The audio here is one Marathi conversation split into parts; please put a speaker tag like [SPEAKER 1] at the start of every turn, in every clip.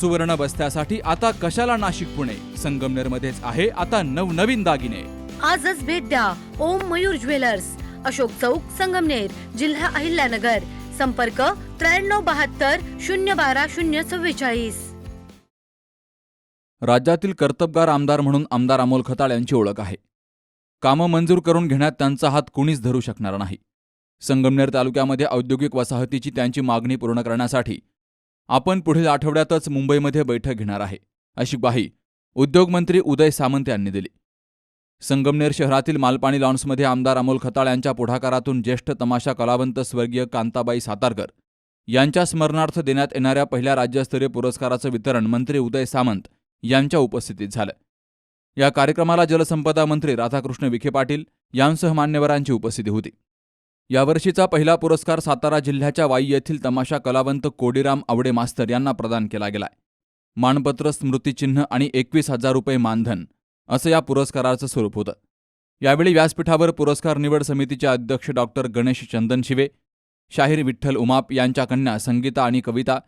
[SPEAKER 1] सुवर्ण बस्त्यासाठी आता कशाला नाशिक पुणे? संगमनेर मध्येच आहे आता नवनवीन दागिने.
[SPEAKER 2] आजच भेट द्या ओम मयूर ज्वेलर्स. अशोक चौक संगमनेर जिल्हा अहिल्यानगर. संपर्क त्र्याण्णव बहात्तर शून्य बारा शून्य चव्वेचाळीस.
[SPEAKER 1] राज्यातील कर्तबगार आमदार म्हणून आमदार अमोल खताळ यांची ओळख आहे. कामं मंजूर करून घेण्यात त्यांचा हात कुणीच धरू शकणार नाही. संगमनेर तालुक्यामध्ये औद्योगिक वसाहतीची त्यांची मागणी पूर्ण करण्यासाठी आपण पुढील आठवड्यातच मुंबईमध्ये बैठक घेणार आहे अशी ग्वाही उद्योगमंत्री उदय सामंत यांनी दिली. संगमनेर शहरातील मालपाणी लॉन्समध्ये आमदार अमोल खताळ यांच्या पुढाकारातून ज्येष्ठ तमाशा कलावंत स्वर्गीय कांताबाई सातारकर यांच्या स्मरणार्थ देण्यात येणाऱ्या पहिल्या राज्यस्तरीय पुरस्काराचं वितरण मंत्री उदय सामंत यांच्या उपस्थितीत झालं. या कार्यक्रमाला जलसंपदा मंत्री राधाकृष्ण विखे पाटील यांसह मान्यवरांची उपस्थिती होती. यावर्षीचा पहिला पुरस्कार सातारा जिल्ह्याच्या वाई येथील तमाशा कलावंत कोडीराम आवडे मास्तर यांना प्रदान केला गेलाय. मानपत्र स्मृतिचिन्ह आणि एकवीस हजार रुपये मानधन असं या पुरस्काराचं स्वरूप होतं. यावेळी व्यासपीठावर पुरस्कार निवड समितीचे अध्यक्ष डॉक्टर गणेश चंदनशिवे शाहीर विठ्ठल उमाप यांच्या कन्या संगीता आणि कविता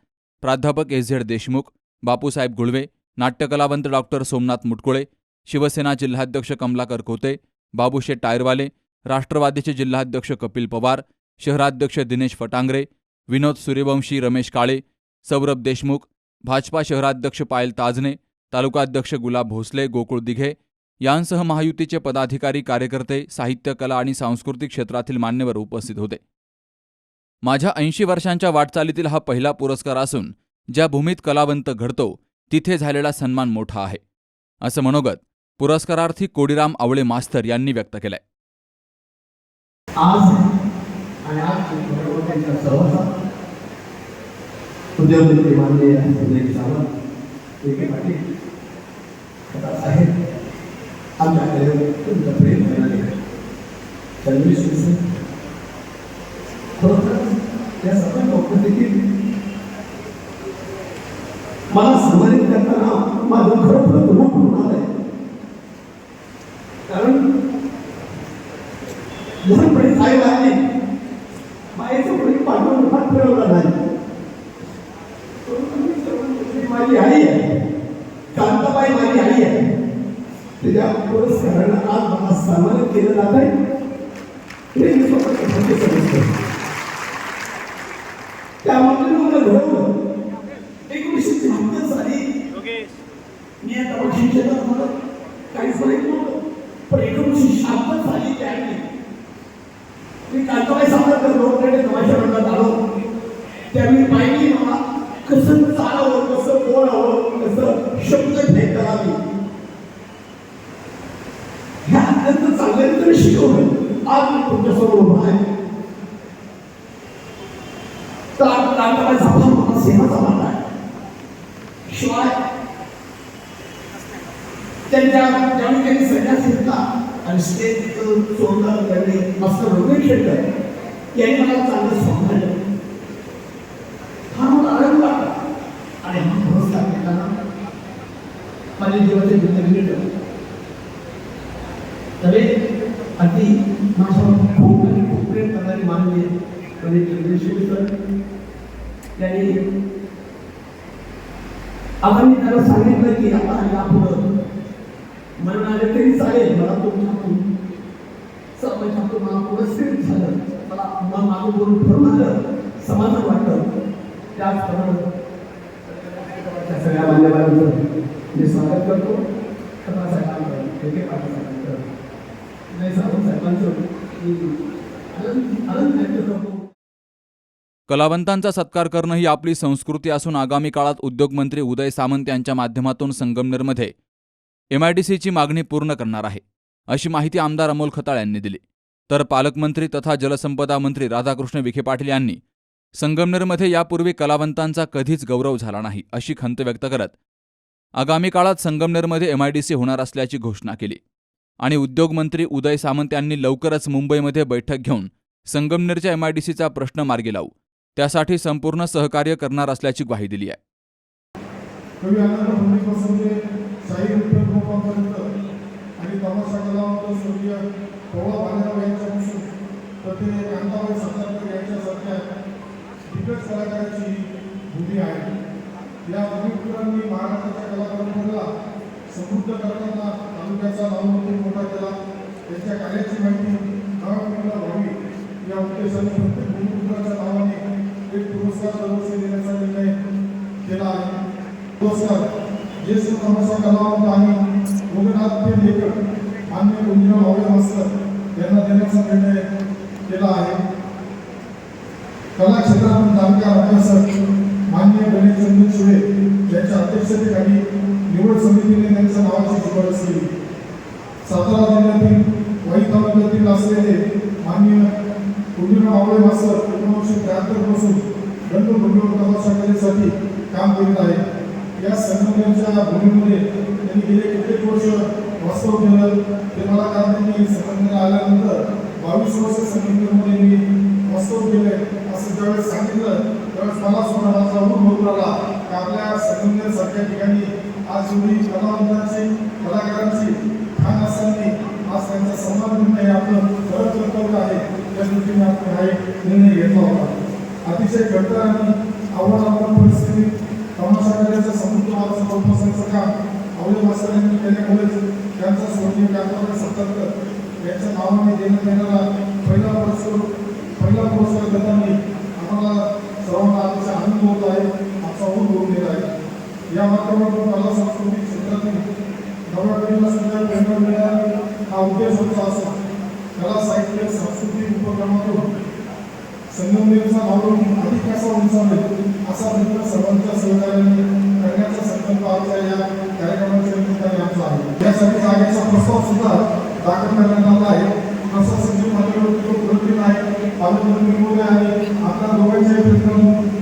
[SPEAKER 1] प्राध्यापक एस झेड देशमुख बापूसाहेब गुळवे नाट्यकलावंत डॉक्टर सोमनाथ मुटकुळे शिवसेना जिल्हाध्यक्ष कमलाकर कोते बाबूशे टायरवाले राष्ट्रवादीचे जिल्हाध्यक्ष कपिल पवार शहराध्यक्ष दिनेश फटांगरे विनोद सूर्यवंशी रमेश काळे सौरभ देशमुख भाजपा शहराध्यक्ष पायल ताजने तालुकाध्यक्ष गुलाब भोसले गोकुळ दिघे यांसह महायुतीचे पदाधिकारी कार्यकर्ते साहित्य कला आणि सांस्कृतिक क्षेत्रातील मान्यवर उपस्थित होते. माझ्या ऐंशी वर्षांच्या वाटचालीतील हा पहिला पुरस्कार असून ज्या भूमीत कलावंत घडतो तिथे झालेला सन्मान मोठा आहे. असं मनोगत पुरस्कारार्थी कोडीराम आवळे मास्तर यांनी व्यक्त केलंय.
[SPEAKER 3] आज आणि आज बरोबर त्यांच्या सहवासात उद्योगमंत्री माननीय उदय सावंत विखे पाटील खताळ साहेब आमच्याकडे तुमचं प्रेम मिळाले तन्वी शिवसेन खरोखर या सर्व उपस्थितीत मला सन्मानित 来来 त्यावेळी पाहिली मला कसं चालावं कसं बोलावं कसं शब्द भेट करावी. ह्या अत्यंत चांगल्या शिकवलं. आज मी तुमच्यासमोर उभा आहे. तर आज कांताबाई मला सेवाचा मान आहे. शिवाय त्यांच्या ज्यावेळी त्यांनी संन्यास घेतला आणि स्टेज सोडलं त्यांनी मस्त रंगीत खेळलं. यांनी मला चांगलं सांभाळलं हा मला आनंद वाटला आणि हा पुरस्कार घेताना माझ्या जीवाचे तरी अगदी माझ्यावर खूप आणि खूप प्रेम करणारी मानवी म्हणजे चंद्रशेखर सर. यांनी आपण त्याला सांगितलं की आता यापुढं म्हणून आले तरी चालेल मला तुमच्याकडून सर्वांच्याकडून मला पुरस्कृत झालं. मला मला मागं बोलून ठरून समाधान वाटलं त्याचप्रमाणे त्या सगळ्या मान्यवरांचं मी स्वागत करतो. खता साहेबांचं विखे पाटील साहेबांचं नाही सावंत साहेबांचं मी आनंद आनंद व्यक्त करतो.
[SPEAKER 1] कलावंतांचा सत्कार करणं ही आपली संस्कृती असून आगामी काळात उद्योगमंत्री उदय सामंत यांच्या माध्यमातून संगमनेरमध्ये एमआयडीसीची मागणी पूर्ण करणार आहे अशी माहिती आमदार अमोल खताळ यांनी दिली. तर पालकमंत्री तथा जलसंपदा मंत्री राधाकृष्ण विखे पाटील यांनी संगमनेरमध्ये यापूर्वी कलावंतांचा कधीच गौरव झाला नाही अशी खंत व्यक्त करत आगामी काळात संगमनेरमध्ये एमआयडीसी होणार असल्याची घोषणा केली आणि उद्योगमंत्री उदय सामंत यांनी लवकरच मुंबईमध्ये बैठक घेऊन संगमनेरच्या एमआयडीसीचा प्रश्न मार्गी लावू. त्यासाठी संपूर्ण सहकार्य करणार असल्याची ग्वाही दिली आहे.
[SPEAKER 4] कवी या भूमिपुत्रांनी महाराष्ट्राच्या कला परंपरेला समृद्ध करताना तालुक्याचा नावमोठी मोठा केला. त्यांच्या कार्याची माहिती नव्या व्हावी. या उद्देशाने प्रत्येक भूमिपुत्राच्या नावाने एक पुरस्कार दरवर्षी देण्याचा निर्णय केला आहे. पुरस्कार ज्येष्ठ तमाशा कलावंत आणि रघुनाथ लेखक मान्य गुंजराव भावे मास्तर यांना देण्याचा निर्णय केला आहे. कला क्षेत्रातून तालुक्या अभ्यासक मान्य गणेशचंद्र सुळे यांच्या अध्यक्षतेखाली निवड समितीने त्यांच्या नावाची शिफारस केली. सातारा जिल्ह्यातील वाई तालुक्यातील असलेले मान्य गुंजराव आवळे मास्तर एकोणीसशे त्र्याहत्तरपासून दंड भूमीवर शाखेसाठी काम करीत आहे या संघटनेच्या भूमीमध्ये त्यांनी गेले कित्येक वर्ष वास्तव केलं. ते मला कारण की संघटनेला आल्यानंतर बावीस वर्ष संघटनेमध्ये मी वास्तव केले असं ज्यावेळेस सांगितलं तर मला सुद्धा माझा अनुभव आला की आपल्या संघटनेसारख्या ठिकाणी आज एवढी कलावंतांची कलाकारांची खान असताना आज त्यांचा सन्मान करणं आपलं खरं कर्तव्य आहे त्या दृष्टीने आपण हा एक निर्णय घेतला होता. अतिशय कठोर आणि आव्हानात्मक परिस्थितीत तमाशा करण्याचं समुद्र वारसा जोपासण्याचं काम अवले मास्तर यांनी केल्यामुळेच त्यांचा स्वर्गीय कांताबाई सत्तारकर यांच्या नावाने देण्यात येणारा पहिला पुरस्कार पहिला पुरस्कार देताना आम्हाला सर्वांना अतिशय आनंद होत आहे आमचा ऊर होऊन गेला आहे. या माध्यमातून कला सांस्कृतिक क्षेत्रातील नवरात्रीला पिढीला सुद्धा प्रेरणा मिळावी हा उद्देश होता असा. कला साहित्य सांस्कृतिक उपक्रमातून संगमनेरचा भावून अधिक कसा उंचावेल असा प्रयत्न सर्वांच्या सहकार्याने करण्याचा संकल्प आमच्या या कार्यक्रमाच्या निमित्ताने आमचा आहे. यासाठी जागेचा प्रस्ताव सुद्धा दाखल करण्यात आला आहे. प्रसाद माध्यमातून तो प्रलंबित आहे पालकमंत्री महोदय आणि आपल्या दोघांचे प्रयत्न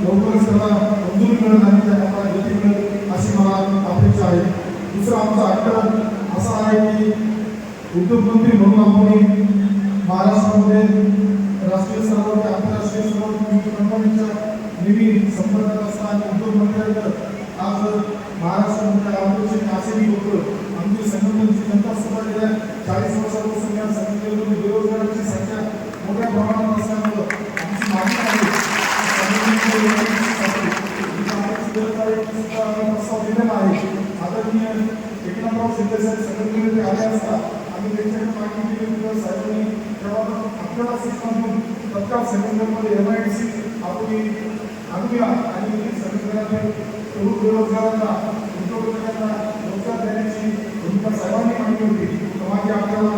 [SPEAKER 4] लवकरच त्याला मंजुरी मिळेल आणि त्या कामाला गती मिळेल अशी मला अपेक्षा आहे. दुसरा आमचा हट्ट असा आहे की उद्योगमंत्री म्हणून आपण महाराष्ट्रामध्ये राष्ट्रीय स्तरावर ते आंतरराष्ट्रीय स्तरावर विविध कंपन्यांच्या नेहमी संपर्कात असताना उद्योग मंत्र्यांकडे आज महाराष्ट्रामध्ये आरोग्याचे नाशिक लोक आमची संघटनेची जनता सभा गेल्या चाळीस वर्ष या संघटनेमध्ये बेरोजगारांची संख्या मोठ्या प्रमाणात असल्यामुळं आमची मागणी आहे की संघटनेच्या लोकांसाठी ही कामाची गरज आहे की सुद्धा आम्ही प्रस्ताव दिलेला आहे आदरणीय एकनाथराव शिंदे साहेब संघटनेमध्ये आले असता आम्ही त्यांच्याकडे मागणी केली होती. साहेबांनी तेव्हा आपल्याला सूचना तत्काळ एम आय डी सी आपली आणूया आणि संघटनेतील तरुण बेरोजगारांना उद्योजकांना रोजगार देण्याची भूमिका सर्वांनी मांडली होती. तर आपल्याला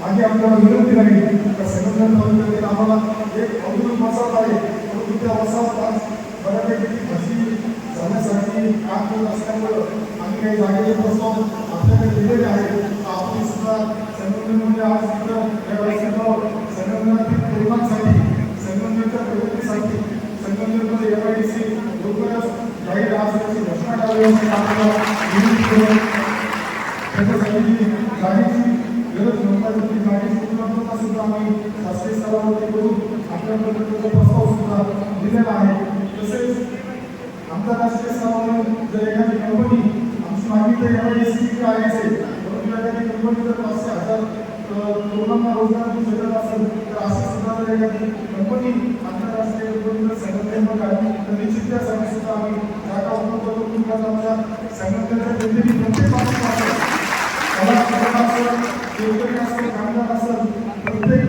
[SPEAKER 4] मागे आपल्याला विनंती नाही का संघटना तालुक्यातील आम्हाला एक औद्योगिक वसाहत आहे परंतु त्या वसाहत आज बऱ्यापैकी भाजी जाण्यासाठी काम करत असल्यामुळं आम्ही काही जागेचे प्रस्ताव आपल्याकडे दिलेले आहेत आपण सुद्धा संघटनेमध्ये आज इथं या व्यासपीठावर संगमनेरातील तरुणांसाठी संगमनेरच्या प्रगतीसाठी संगमनेरमध्ये एम आय सी लवकरच जाहीर आज त्याची घोषणा करावी अशी आपल्याला विनंती करतो त्याच्यासाठी जी जागेची गरज नव्हता ती जागेची उपलब्धता सुद्धा आम्ही शासकीय स्तरावरती करून आपल्या प्रकल्पाचा प्रस्ताव सुद्धा दिलेला आहे तसेच आंतरराष्ट्रीय स्तरावर जर एखादी कंपनी माहिती मागणी एस टी परंतु कंपनी जर पाचशे हजार रोजगार देऊ असेल तर अशी सुद्धा कंपनी आंतरराष्ट्रीय कंपनी जर संघटनेमध्ये आहे तर निश्चित आम्ही जागा उपलब्ध करून देण्याचा आमच्या संघटनेच्या प्रत्येक बाबतीत आहे. कला असेल, असेल, कामगार असेल, प्रत्येक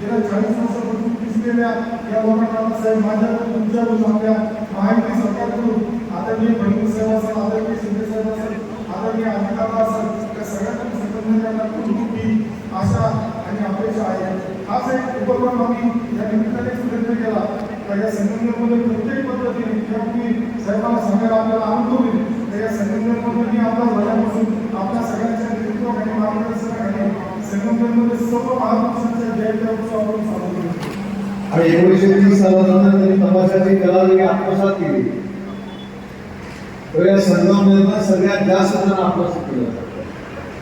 [SPEAKER 4] गेल्या चाळीस वर्षापासून पिसलेल्या या लोकांना साहेब माझ्याकडून तुमच्याकडून आपल्या महायुती सरकारकडून आदरणीय फडणवीस साहेब असेल आदरणीय असेल आदरणीय त्या सगळ्यांना आशा आणि अपेक्षा आहे. हाच एक उपक्रम आम्ही या निमित्ताने प्रयत्न केला. तर या संघटनेमध्ये प्रत्येक पद्धतीने यापूर्वी साहेबांना सांगायला आपल्याला आनंद होईल. तर या संघटनेमध्ये मी आपला झाल्यापासून आपल्या सगळ्यांच्या नेतृत्वाखाली मार्गदर्शनाखाली संघटनेमध्ये सर्व महापुरुषांच्या जयंत्या उत्सव आपण साजरा करतो.
[SPEAKER 5] आणि एकोणीसशे तीस सालानंतर त्यांनी कला आत्मसात केली. सगळ्या संगमनेरनं सगळ्यात जास्त जण आकर्षित केलं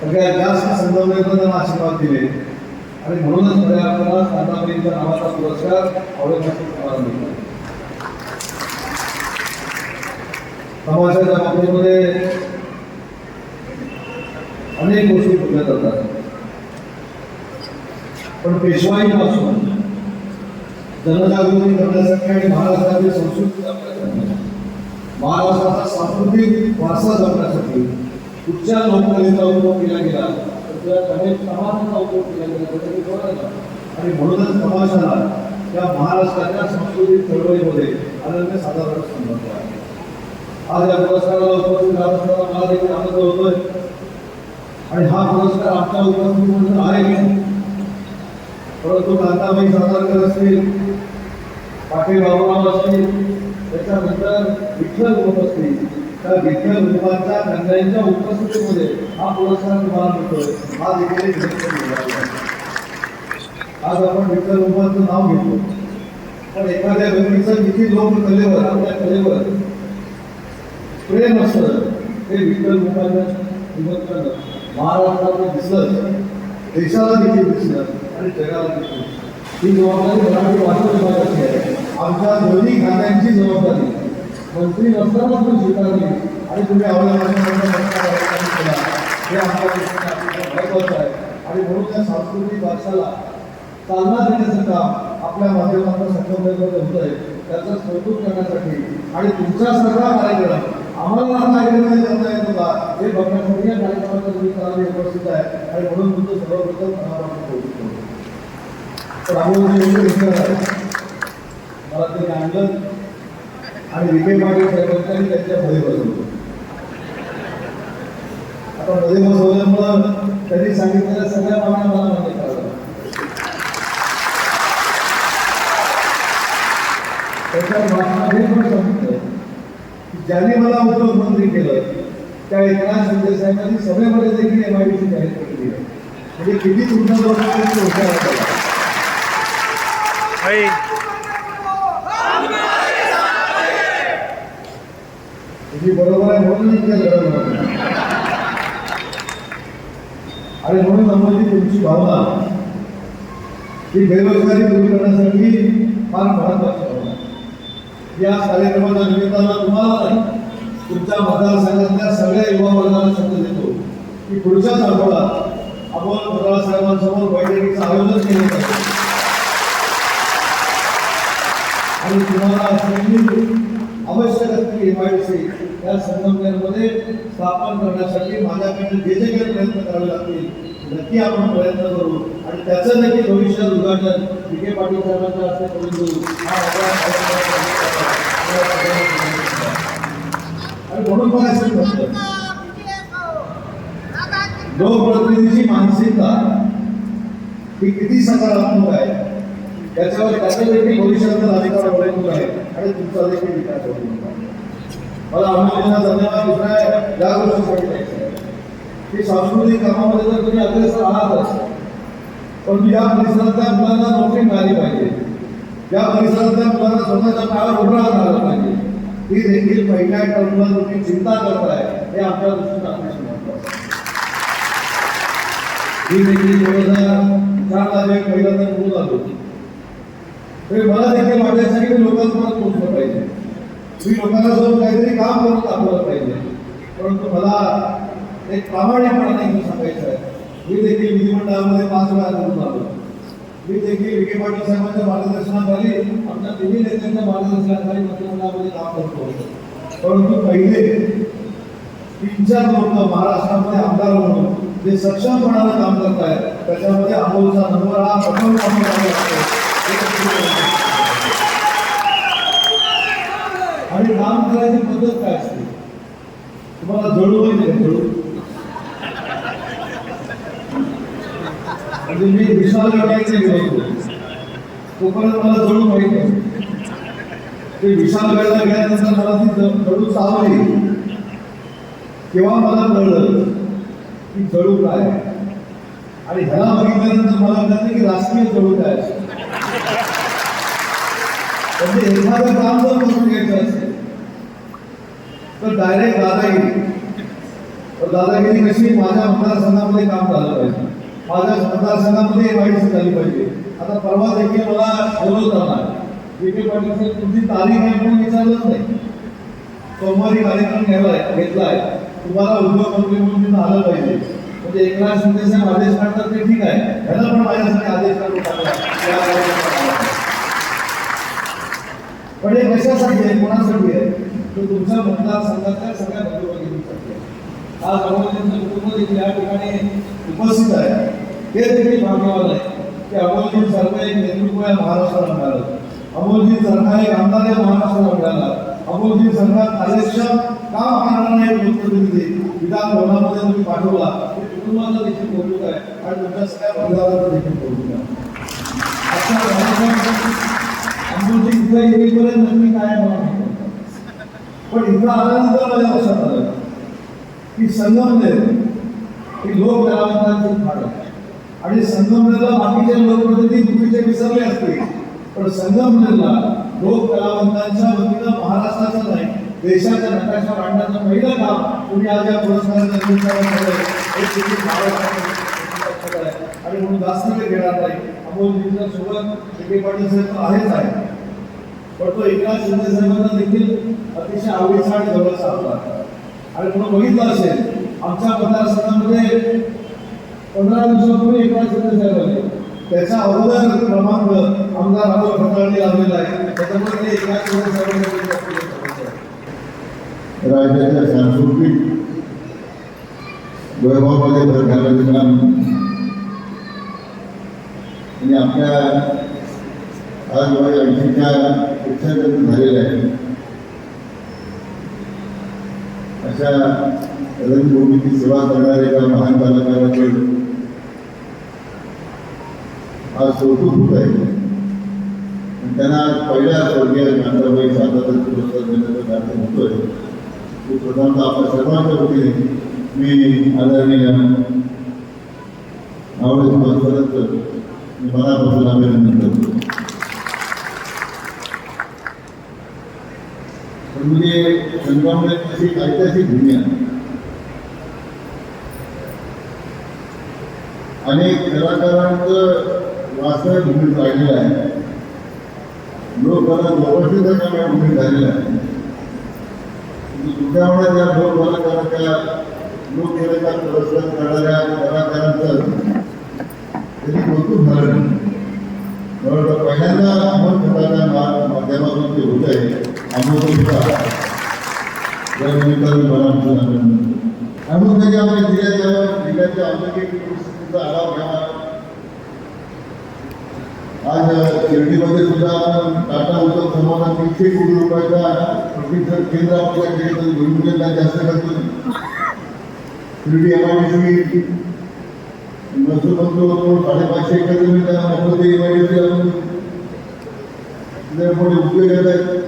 [SPEAKER 5] सगळ्यात जास्त संगमनेरनं त्यांना आशीर्वाद दिले. आणि म्हणूनच खऱ्या आपल्याला कांताबाईंच्या नावाचा पुरस्कार औरंगाबाद तुम्हाला मिळाला. समाजाच्या बाबतीमध्ये अनेक गोष्टी बोलल्या जातात. पण पेशवाईपासून जनजागृती करण्यासाठी आणि महाराष्ट्रातील संस्कृती जपण्यासाठी महाराष्ट्राचा सांस्कृतिक वारसा जपण्यासाठी कुठच्या लोककलेचा उपयोग केला गेला? तर त्या समाजाचा उपयोग केला गेला आणि म्हणूनच समाजाला त्या महाराष्ट्राच्या सांस्कृतिक चळवळीमध्ये अनन्य साधारण संबंध आहे. आज या पुरस्काराला उपस्थित राहत असताना मला देखील आनंद होतोय. आणि हा पुरस्कार आपल्या उपस्थितीमध्ये आहे. परंतु कांताबाई सातारकर असतील पाटील बाबूराव असतील त्याच्यानंतर विठ्ठल रूप असतील. त्या विठ्ठल रूपांच्या कन्यांच्या उपस्थितीमध्ये हा पुरस्कार तुम्हाला मिळतोय. हा देखील आज आपण विठ्ठल रूपांचं नाव घेतो. पण एखाद्या व्यक्तीचं किती लोक कलेवर आपल्या कलेवर प्रेम असतं ते विठ्ठल रूपांच्या महाराष्ट्राला दिसलं देशाला देखील दिसलं आणि जगाला देखील ही जबाबदारी मराठी भाषा विभागाची आहे. आमच्या दोन्ही खात्यांची जबाबदारी. मंत्री नसताना तुम्ही स्वीकारली आणि तुम्ही आवडल्या केला हे आमच्या दृष्टीने महत्वाचं आहे. आणि म्हणून या सांस्कृतिक वारशाला चालना देण्याचं काम आपल्या माध्यमातून संकल्पनेमध्ये होत आहे त्याचं कौतुक करण्यासाठी आणि तुमचा सगळा कार्यक्रम आम्हाला हा कार्यक्रम करता येत होता. हे बघण्यासाठी या कार्यक्रमाच्या तुम्ही काल उपस्थित आहे. आणि म्हणून तुमचं सर्वप्रथम मनापासून कौतुक करतो तर आम्हाला एवढं विचार आहे मला ते आणलं आणि विखे मागे साहेबांनी त्यांच्या मध्ये बसवलं आता मध्ये बसवल्यामुळं त्यांनी सांगितलेल्या सगळ्या मागण्या मला मान्य कराव्या त्याच्या भाषणामध्ये पण सांगितलं की ज्याने मला उपमुख्यमंत्री केलं त्या एकनाथ शिंदे साहेबांनी सभेमध्ये देखील एम आय डी जाहीर केली म्हणजे किती तुमच्या लोकांनी तुझी बरोबर आहे म्हणून इतक्या आणि म्हणून आम्हाला तुमची भावना. ही बेरोजगारी दूर करण्यासाठी फार महत्वाची भावना या कार्यक्रमाच्या निमित्तानं तुम्हाला तुमच्या मतदारसंघातल्या सगळ्या युवा वर्गाला शब्द देतो. की पुढच्याच आठवड्यात आपण पत्राळ साहेबांसमोर बैठकीचं आयोजन केलं जातं आणि तुम्हाला संधी आवश्यक असलेली एमआयडीसी या संगमनेरमध्ये स्थापन करण्यासाठी माझ्याकडे जे जे काही प्रयत्न करावे लागतील नक्की आपण प्रयत्न करू. आणि त्याचं नक्की भविष्यात उद्घाटन विखे पाटील साहेबांच्या हस्ते करून देऊ. आणि म्हणून मला असं वाटतं लोकप्रतिनिधीची मानसिकता ही किती सकारात्मक आहे. त्याच्यावर त्याचं देखील भविष्यातील अधिकार अवलंबून आहे. आणि तुमचा देखील विकास अवलंबून आहे. मला आम्हाला धन्यवाद. दुसऱ्या या गोष्टीसाठी द्यायचं की सांस्कृतिक कामामध्ये जर तुम्ही अग्रेसर आहातच पण या परिसरातल्या मुलांना नोकरी मिळाली पाहिजे. या परिसरातल्या मुलांना स्वतःच्या पायावर उभा झाला पाहिजे. ही देखील पहिल्या टर्मला तुम्ही चिंता करताय हे आमच्या दृष्टीने अतिशय महत्वाचं ही देखील दोन हजार चार ला एक पहिल्यांदा निवडून होती तरी मला देखील माझ्यासाठी मी लोकांपर्यंत पोहोचलं पाहिजे. मी लोकांना जाऊन काहीतरी काम करून दाखवलं पाहिजे. परंतु मला एक प्रामाणिकपणाने इथं सांगायचं आहे. मी देखील विधिमंडळामध्ये पाच वेळा निवडून आलो मी देखील विखे पाटील साहेबांच्या मार्गदर्शनाखाली आमच्या तिन्ही नेत्यांच्या मार्गदर्शनाखाली मंत्रिमंडळामध्ये काम करतो परंतु पहिले तीन चार लोक महाराष्ट्रामध्ये आमदार म्हणून जे सक्षमपणानं काम करत आहेत त्याच्यामध्ये अमोलचा नंबर हा प्रथम क्रमांकावर लागतो. आणि काम करायची पद्धत काय असते? तुम्हाला जळू माहिती आहे जळू. म्हणजे मी विशाल गटाचे तोपर्यंत मला जळू माहीत आहे. ते विशाल गडला गेल्यानंतर मला ती जळू चालवली तेव्हा मला कळलं की जळू काय आणि ह्याला बघितल्यानंतर मला कळलं की राजकीय जळू काय असते. म्हणजे एखादं काम जर करून घ्यायचं असेल तर डायरेक्ट दादागिरी. तर दादागिरी कशी माझ्या मतदारसंघामध्ये काम झालं पाहिजे. माझ्या मतदारसंघामध्ये वाईट झाली पाहिजे. आता परवा देखील मला बोलवताना राहणार विखे पाटील साहेब, तुमची तारीख आहे म्हणून विचारलंच नाही. सोमवारी कार्यक्रम घ्यायलाय घेतलाय तुम्हाला उद्योगमंत्री म्हणून तिथं आलं पाहिजे. म्हणजे एकनाथ शिंदे साहेब आदेश काढतात ते ठीक आहे. ह्याला पण माझ्यासाठी आदेश काढून टाकला. पण हे कशासाठी आहे? कोणासाठी आहे? तर तुमच्या मतदारसंघातल्या सगळ्या बंधू आहे. आज अमोलजींचं कुटुंब देखील या ठिकाणी उपस्थित आहे. हे देखील भाग्यवान आहे की अमोलजी सरकार एक नेतृत्व या महाराष्ट्राला मिळालं. अमोलजी सरकार एक आमदार या महाराष्ट्राला मिळाला. अमोलजी सरकार कार्यक्षम काम करणारा एक मुख्यमंत्री विधान भवनामध्ये तुम्ही पाठवला. हे कुटुंबाचं देखील कौतुक आहे. आणि तुमच्या सगळ्या परिवाराचं देखील कौतुक आहे. आणि कार्यक्रमात इथं येईपर्यंत मी काय मला पण इथं आल्यानंतर माझ्या लक्षात आलं की संगमनेर ही लोक कलावंतांची फाड आणि संगमनेरला बाकीचे लोकप्रतिनिधी चुकीचे विसरले असते पण संगमनेरला लोक कलावंतांच्या वतीनं महाराष्ट्राचं नाही देशाच्या नकाशा मांडण्याचं पहिलं काम तुम्ही आज या पुरस्काराच्या निमित्तानं केलंय. हे तुम्ही महाराष्ट्राचं आहे. आणि म्हणून जास्त वेळ घेणार नाही. अमोलजींच्या सोबत विखे पाटील साहेब आहेच आहे. पण तो एका शिंदे साहेबांना देखील अतिशय आवडीचा आणि जवळचा होता. आणि म्हणून बघितलं असेल आमच्या मतदारसंघामध्ये पंधरा दिवसापूर्वी एकनाथ शिंदे साहेब आले त्याचा अगोदर क्रमांक आमदार राहुल फटाळणी लावलेला आहे. त्याच्यामुळे ते एकनाथ शिंदे साहेबांना
[SPEAKER 6] राज्याच्या सांस्कृतिक वैभवामध्ये भर घालायचं काम आणि आपल्या आज माझ्या ऐंशीच्या उत्सर्जन झालेल्या आहे अशा रंगभूमीची सेवा करणाऱ्या एका महान कलाकाराचे आज कौतुक होत आहे. आणि त्यांना पहिल्या स्वर्गीय कांताबाई सातारा पुरस्कार देण्याचा कार्य होतोय. तो प्रथमतः आपल्या सर्वांच्या वतीने मी आदरणीय आवडे परत मी मनापासून अभिनंदन करतो पण म्हणजे संगमनेर अशी एक ऐतिहासिक भूमी आहे अनेक कलाकारांचं वास्तव भूमी लागलेलं आहे लोक जोपासण्याचं काम या भूमी झालेलं आहे तुझ्यामुळे त्या लोक कलाकाराच्या लोकसेवेचा पुरस्कार करणाऱ्या कलाकारांचं त्यांनी कौतुक झालं नाही. मला वाटतं पहिल्यांदा अमोल खताच्या माध्यमातून ते होत आहे. अमोलचा या निमित्ताने मला आमचं अभिनंदन. करतो. अमोल म्हणजे आपल्या जिल्ह्याच्या जिल्ह्याच्या औद्योगिक परिस्थितीचा आढावा घ्यावा आज शिर्डीमध्ये सुद्धा टाटा उद्योग समूहाला तीनशे कोटी रुपयाचा प्रशिक्षण केंद्र आपल्या केंद्रात भूमिकेला जास्त करतो Shirdi M I D C नसू साडेपाचशे एकर जमीन त्यांना मोफत एम आय डी सी आपण उपयोग येत आहेत.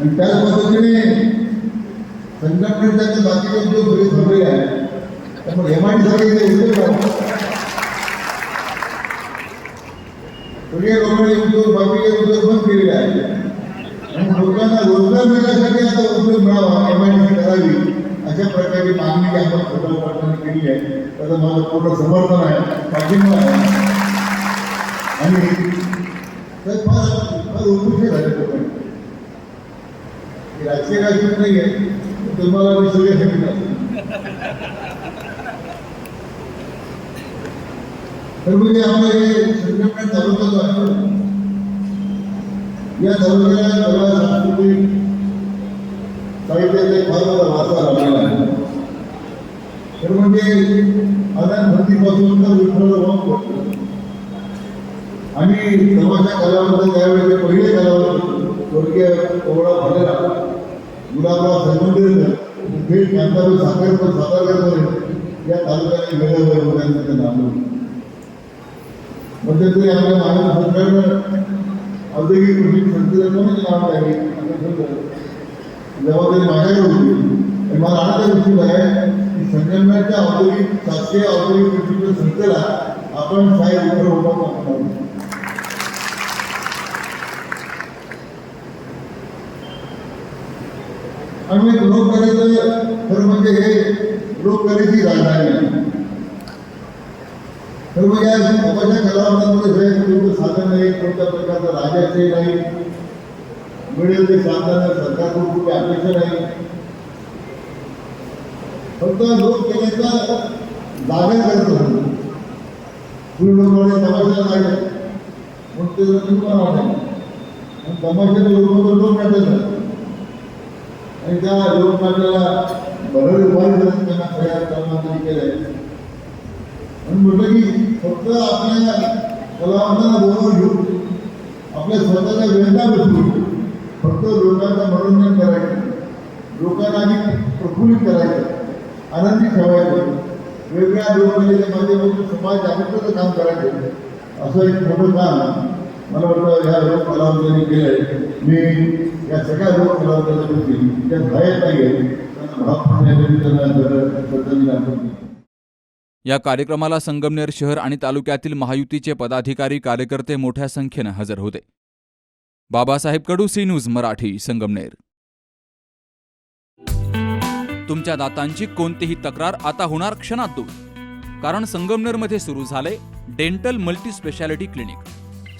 [SPEAKER 6] आणि त्याच पद्धतीने संघटनेच्या बाकीचे उद्योग सगळे थांबलेले आहेत. त्यामुळे एम सगळे डी साठी उद्योग सगळे लोकांनी उद्योग बाकीचे उद्योग बंद केलेले आहेत. आणि लोकांना रोजगार मिळण्यासाठी आता उद्योग मिळावा एम करावी अशा प्रकारची मागणी आपण खबरदार पाटलांनी केली आहे. त्याचं माझं पूर्ण समर्थन आहे. पाठिंबा आहे. आणि तर फार फार उद्युक्त झाले लोकांनी राजकीय राजकीय नाही. आहे तुम्हाला मी सगळे सांगितलं तर म्हणजे आपलं हे संघटना तालुका जो आहे या तालुक्याला कला सांस्कृतिक साहित्याचा एक फार मोठा वारसा लाभलेला आहे. तर म्हणजे अनाथ भक्तीपासून तर विठ्ठल राम आणि तमाशा कलावंत त्यावेळेचे पहिले कलावंत स्वर्गीय कोवळा भालेरा गुलाबराव संगमनेरकर थेट कांताराव साखरकर सातारकर या तालुक्याने वेगळ्या वेगळ्या त्यांचं नाव मध्यंतरी म्हणजे आपल्या महाराष्ट्र सरकारनं औद्योगिक कृषी संस्थेचं नाव द्यावे असं ठरलं जबाबदारी माझ्याकडे होती आणि मला आनंद दिसून आहे की संगमनेरच्या औद्योगिक शासकीय औद्योगिक प्रशिक्षण संस्थेला आपण साहेब उभं होता आणि लोककलेचं खरं म्हणजे हे। लोककलेची राजधानी आहे तर मग या मोबाईलच्या कलावंतांमध्ये हे कोणतं साधन नाही कोणत्या प्रकारचं राजाचे नाही मिळेल ते साधन सरकारकडून कुठे अपेक्षा नाही। फक्त लोककलेचा जागर करत होतो तुम्ही लोक तमाशाला लागले मग ते तुम्हाला वाटेल तमाशाचे लोक लोक नाट्याचं आणि त्या लोकनाट्याला बरं उभारी करत त्यांना खऱ्या कर्मांनी केलंय. आणि म्हटलं की फक्त आपल्या कलावंतांना बरोबर घेऊन आपल्या स्वतःच्या वेदना बसवून फक्त लोकांचं मनोरंजन करायचं लोकांना आधी प्रफुल्लित करायचं आनंदी ठेवायचं वेगवेगळ्या लोककलेच्या माध्यमातून समाज जागृतीचं काम करायचं असं एक मोठं काम मला वाटतं ह्या रोग कलावंतांनी केलंय. मी या सगळ्या रोग कलावंतांच्या त्या बाहेर नाही आहे त्यांना भावपूर्ण त्यांना श्रद्धांजली अर्पण
[SPEAKER 1] या कार्यक्रमाला संगमनेर शहर आणि तालुक्यातील महायुतीचे पदाधिकारी कार्यकर्ते मोठ्या संख्येनं हजर होते. Babasaheb Kadu C news Marathi Sangamner. तुमच्या दातांची कोणतीही तक्रार आता होणार क्षणात दूर. कारण संगमनेरमध्ये सुरू झाले डेंटल मल्टी स्पेशालिटी क्लिनिक.